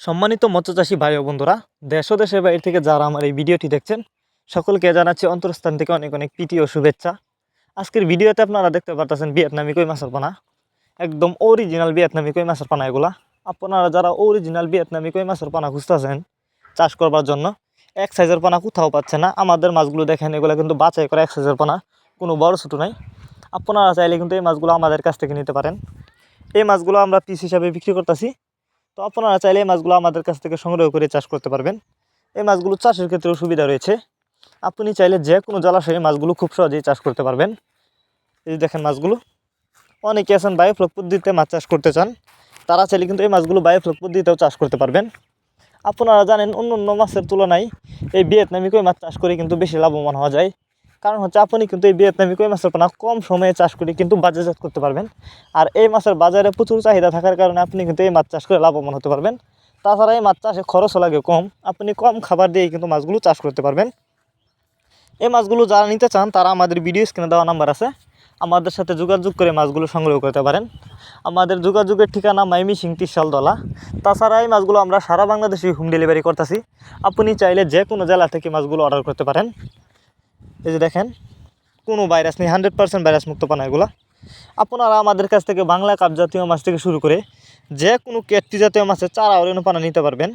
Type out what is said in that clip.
সম্মানিত মৎস্যচাষী ভাই ও বন্ধুরা, দেশ দেশের বাইরে থেকে যারা আমার এই ভিডিওটি দেখছেন, সকলকে জানাচ্ছি অন্তরস্থান থেকে অনেক অনেক প্রীতি ও শুভেচ্ছা। আজকের ভিডিওতে আপনারা দেখতে পারতেছেন ভিয়েতনামি কই মাছের পানা। একদম অরিজিনাল ভিয়েতনামি কই মাছের পানা এগুলা। আপনারা যারা অরিজিনাল ভিয়েতনামি কই মাছের পানা খুঁজতেছেন চাষ করবার জন্য, এক সাইজের পানা কোথাও পাচ্ছে না। আমাদের মাছগুলো দেখেন, এগুলো কিন্তু বাছাই করা এক সাইজের পানা, কোনো বড় ছোটো নাই। আপনারা চাইলে কিন্তু এই মাছগুলো আমাদের কাছ থেকে নিতে পারেন। এই মাছগুলো আমরা পিস হিসাবে বিক্রি করতেছি। তো আপনারা চাইলে এই মাছগুলো আমাদের কাছ থেকে সংগ্রহ করে চাষ করতে পারবেন। এই মাছগুলো চাষের ক্ষেত্রেও সুবিধা রয়েছে। আপনি চাইলে যে কোনো জলাশয়ে মাছগুলো খুব সহজেই চাষ করতে পারবেন। এই দেখেন মাছগুলো। অনেকে আছেন বায়োফ্লক পদ্ধতিতে মাছ চাষ করতে চান। তারা চাইলে কিন্তু এই মাছগুলো বায়োফ্লক পদ্ধতিতেও চাষ করতে পারবেন। আপনারা জানেন অন্য অন্য মাছের তুলনায় এই ভিয়েতনামি কই মাছ চাষ করে কিন্তু বেশি লাভবান হওয়া যায়। কারণ হচ্ছে আপনি কিন্তু এই ভিয়েতনামি কই মাছের পোনা কম সময়ে চাষ করে কিন্তু বাজারজাত করতে পারবেন। আর এই মাছের বাজারে প্রচুর চাহিদা থাকার কারণে আপনি কিন্তু এই মাছ চাষ করে লাভবান হতে পারবেন। তাছাড়া এই মাছ চাষে খরচও লাগে কম, আপনি কম খাবার দিয়ে কিন্তু মাছগুলো চাষ করতে পারবেন। এই মাছগুলো যারা নিতে চান, তারা আমাদের ভিডিও স্ক্রিনে দেওয়া নাম্বার আছে। আমাদের সাথে যোগাযোগ করে মাছগুলো সংগ্রহ করতে পারেন। আমাদের যোগাযোগের ঠিকানা মাইমি সিং দলা তাছাড়া এই মাছগুলো আমরা সারা বাংলাদেশে হোম ডেলিভারি করতেছি। আপনি চাইলে যে কোনো জেলা থেকে মাছগুলো অর্ডার করতে পারেন। এই যে দেখেন, কোনো ভাইরাস নেই হান্ড্রেড পার্সেন্ট ভাইরাস মুক্ত পানা এগুলো। আপনারা আমাদের কাছ থেকে বাংলা কাপ জাতীয় মাছ থেকে শুরু করে যে কোনো কেটটি জাতীয় মাছের চারা অরণ্য পানা নিতে পারবেন।